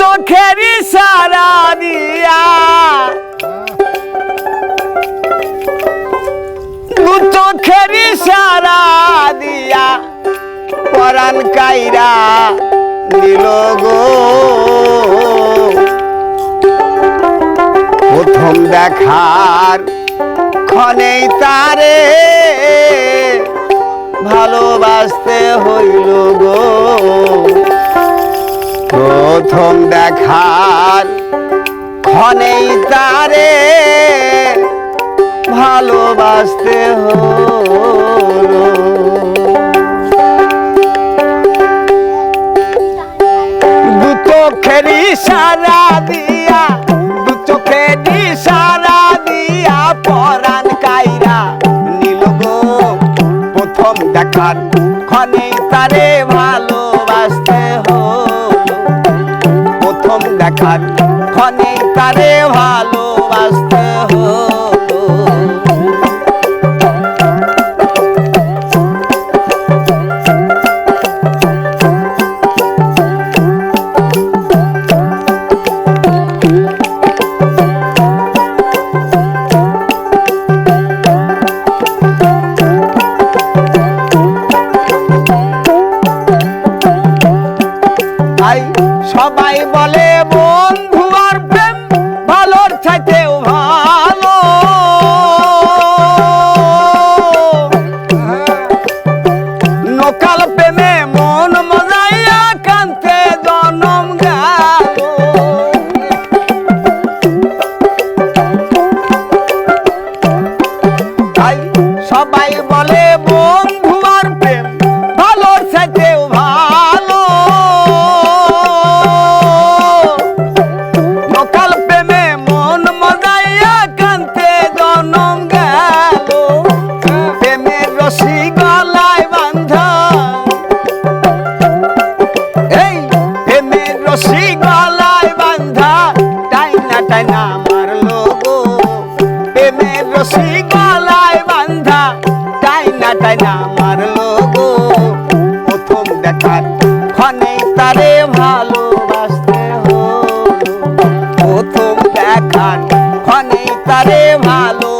চোখের সারা দিয়া। দু চোখের সারা দিয়া। পরাণ কাইরা দিল গো। প্রথম দেখার ক্ষণেই তারে ভালোবাসতে হইল গো। প্রথম দেখার ক্ষণেই তারে ভালোবাসতে হলো। দু চোখেরই সারা দিয়া, দু চোখেরই সারা দিয়া পরাণ কাইরা নীল গো। প্রথম দেখার ক্ষণে তারে প্রথম দেখার ক্ষণে তারে ভালোবাসতে হলো তাই সবাই বলে বন্ধু আর প্রেম ভালোর চাইতেও ভালো। রশি গলায় বান্ধা টাইনা টাইনা মারলো গো প্রেমের রশি গলায় বান্ধা টাইনা টাইনা মারলো গো প্রথম দেখার ক্ষণে তারে ভালোবাসতে হলো। প্রথম দেখার ক্ষণে তারে ভালোবাসতে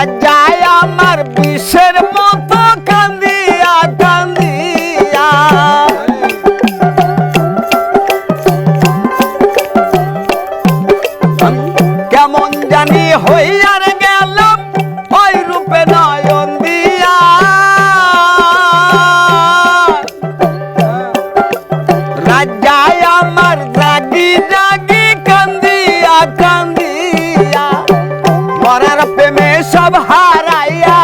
রাজায় আমার বিষের মতো। প্রেমে সব হারাইয়া।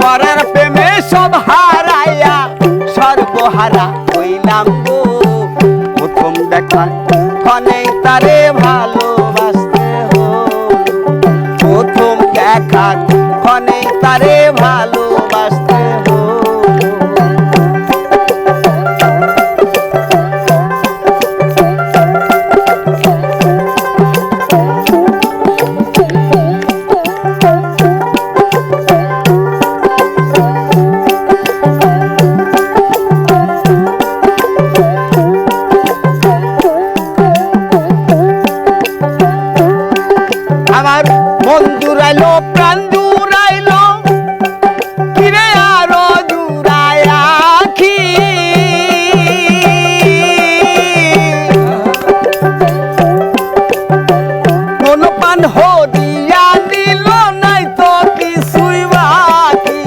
মরার প্রেমে সব হারাইয়া সর্বহারা হইলাম গো। প্রথম দেখা ক্ষণে তারে ভালোবাসতে হলো প্রথম দেখা ক্ষণে তারে ভালোবাসতে আমার মন জুড়াইলো প্রাণ কিরে পান দিল নাই তো কিছুই বাকি।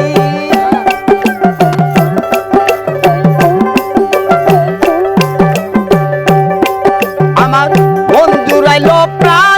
আমার মন প্রাণ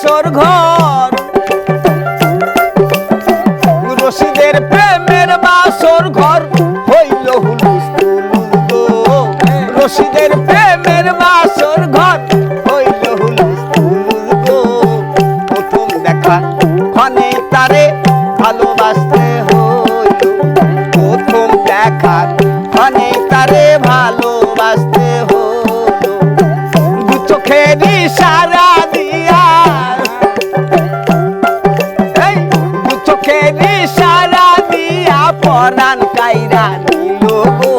বাসর ঘর। রশিদের প্রেমের বাসর ঘর হইল রশিদের প্রেমের বাসর ঘর হইল প্রথম দেখা ক্ষণে তারে ভালোবাসতে হইল। প্রথম দেখা ক্ষণে তারে ভালোবাসতে হইল। দু চোখের ইশারা পরাণ কাইরা নিল গো।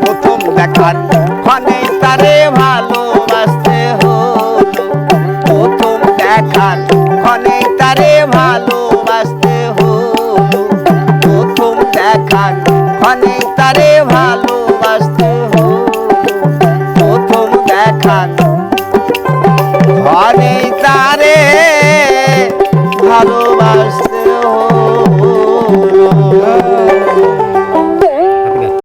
প্রথম দেখার ক্ষণে তারে ভালোবাসতে হলো। প্রথম দেখার ক্ষণে তারে ভালোবাসতে হলো। প্রথম দেখার ক্ষণে তারে ভালোবাসতে হলো। প্রথম দেখার ঘরে তারে ভালোবাসতে